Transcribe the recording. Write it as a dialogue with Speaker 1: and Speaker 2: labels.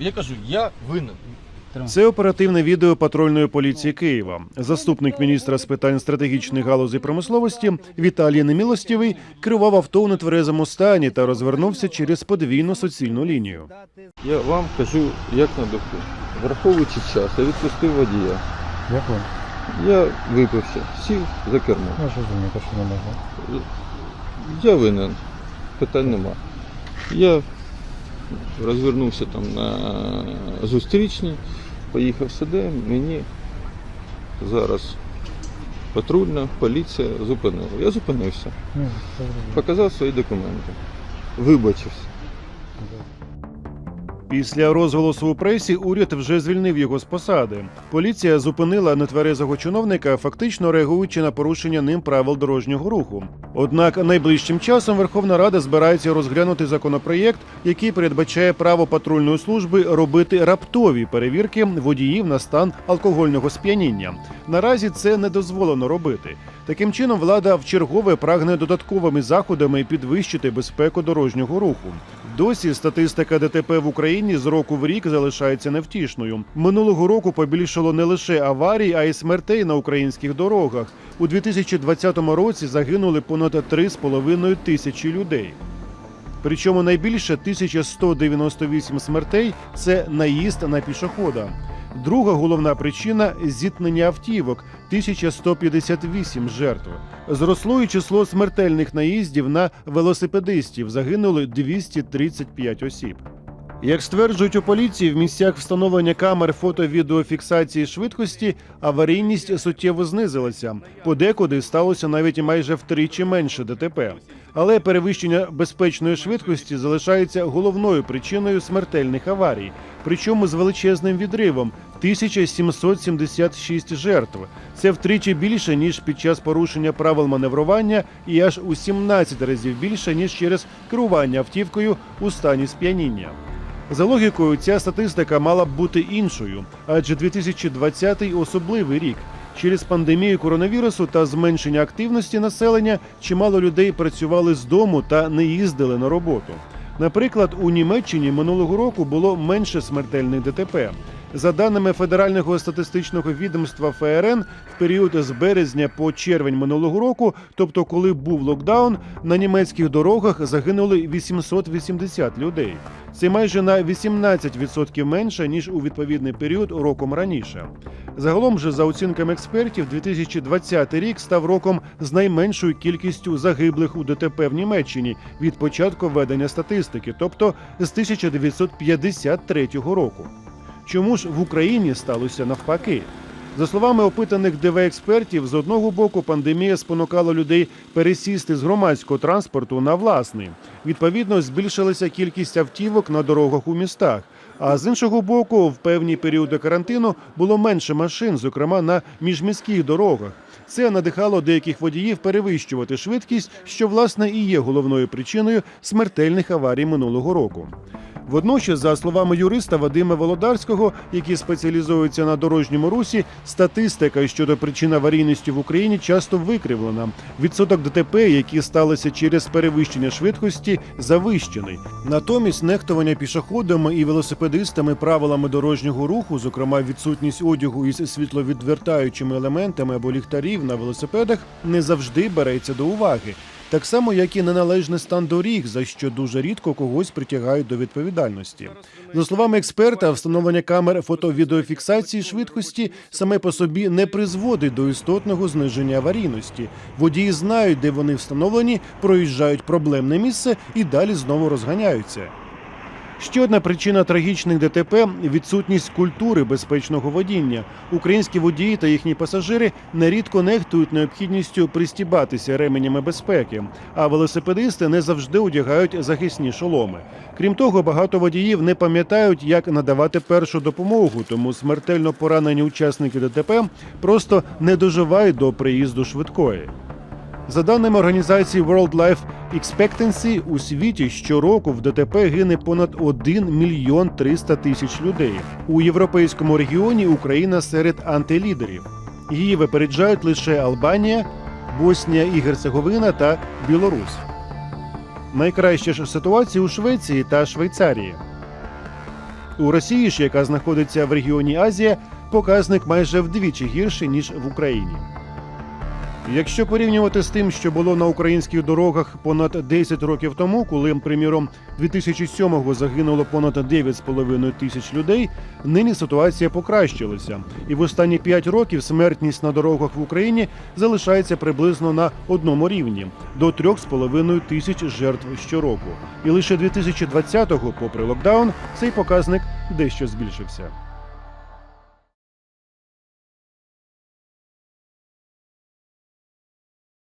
Speaker 1: Я кажу, я винен.
Speaker 2: Це оперативне відео патрульної поліції Києва. Заступник міністра з питань стратегічних галузей промисловості Віталій Немілостєвий керував авто у нетверезому стані та розвернувся через подвійну суцільну лінію.
Speaker 1: Я вам кажу, як на духу. Враховуючи час, я відпустив водія.
Speaker 3: Дякую.
Speaker 1: Я випився, сів за кермо.
Speaker 3: Я розумію, що не можна.
Speaker 1: Я винен. Питань нема. Я розвернувся там на зустрічні, поїхав сюди, мені зараз патрульна поліція зупинила. Я зупинився,
Speaker 3: Ну,
Speaker 1: показав свої документи, вибачився.
Speaker 2: Після розголосу у пресі уряд вже звільнив його з посади. Поліція зупинила нетверезого чиновника, фактично реагуючи на порушення ним правил дорожнього руху. Однак найближчим часом Верховна Рада збирається розглянути законопроєкт, який передбачає право патрульної служби робити раптові перевірки водіїв на стан алкогольного сп'яніння. Наразі це не дозволено робити. Таким чином, влада вчергове прагне додатковими заходами підвищити безпеку дорожнього руху. Досі статистика ДТП в Україні з року в рік залишається невтішною. Минулого року побільшало не лише аварій, а й смертей на українських дорогах. У 2020 році загинули понад 3,5 тисячі людей. Причому найбільше 1198 смертей це наїзд на пішохода. Друга головна причина зіткнення автівок 1158 жертв. Зросло і число смертельних наїздів на велосипедистів загинули 235 осіб. Як стверджують у поліції, в місцях встановлення камер фото-відеофіксації швидкості аварійність суттєво знизилася. Подекуди сталося навіть майже втричі менше ДТП. Але перевищення безпечної швидкості залишається головною причиною смертельних аварій, причому з величезним відривом 1776 жертв. Це втричі більше ніж під час порушення правил маневрування, і аж у 17 разів більше ніж через керування автівкою у стані сп'яніння. За логікою, ця статистика мала б бути іншою, адже 2020 – особливий рік. Через пандемію коронавірусу та зменшення активності населення чимало людей працювали з дому та не їздили на роботу. Наприклад, у Німеччині минулого року було менше смертельних ДТП. За даними Федерального статистичного відомства ФРН, в період з березня по червень минулого року, тобто коли був локдаун, на німецьких дорогах загинули 880 людей. Це майже на 18% менше ніж у відповідний період роком раніше. Загалом же, за оцінками експертів, 2020 рік став роком з найменшою кількістю загиблих у ДТП в Німеччині від початку ведення статистики, тобто з 1953 року. Чому ж в Україні сталося навпаки? За словами опитаних ДВ експертів, з одного боку пандемія спонукала людей пересісти з громадського транспорту на власний. Відповідно, збільшилася кількість автівок на дорогах у містах. А з іншого боку, в певні періоди карантину було менше машин, зокрема на міжміських дорогах. Це надихало деяких водіїв перевищувати швидкість, що власне і є головною причиною смертельних аварій минулого року. Водночас, за словами юриста Вадима Володарського, який спеціалізується на дорожньому русі, статистика щодо причин аварійності в Україні часто викривлена. Відсоток ДТП, які сталися через перевищення швидкості, завищений. Натомість нехтування пішоходами і велосипедистами правилами дорожнього руху, зокрема відсутність одягу із світловідвертаючими елементами або ліхтарів на велосипедах, не завжди береться до уваги. Так само, як і неналежний стан доріг, за що дуже рідко когось притягають до відповідальності. За словами експерта, встановлення камер фото-відеофіксації швидкості саме по собі не призводить до істотного зниження аварійності. Водії знають, де вони встановлені, проїжджають проблемне місце і далі знову розганяються. Ще одна причина трагічних ДТП відсутність культури безпечного водіння. Українські водії та їхні пасажири нерідко нехтують необхідністю пристібатися ременями безпеки, а велосипедисти не завжди одягають захисні шоломи. Крім того, багато водіїв не пам'ятають, як надавати першу допомогу, тому смертельно поранені учасники ДТП просто не доживають до приїзду швидкої. За даними організації World Life Expectancy, у світі щороку в ДТП гине понад 1 мільйон 300 тисяч людей. У європейському регіоні Україна серед антилідерів. Її випереджають лише Албанія, Боснія і Герцеговина та Білорусь. Найкраща ж ситуація у Швеції та Швейцарії. У Росії ж, яка знаходиться в регіоні Азія, показник майже вдвічі гірший ніж в Україні. Якщо порівнювати з тим, що було на українських дорогах понад 10 років тому, коли, приміром, 2007-го загинуло понад 9,5 тисяч людей, нині ситуація покращилася, і в останні 5 років смертність на дорогах в Україні залишається приблизно на одному рівні до 3,5 тисяч жертв щороку. І лише 2020-го, попри локдаун, цей показник дещо збільшився.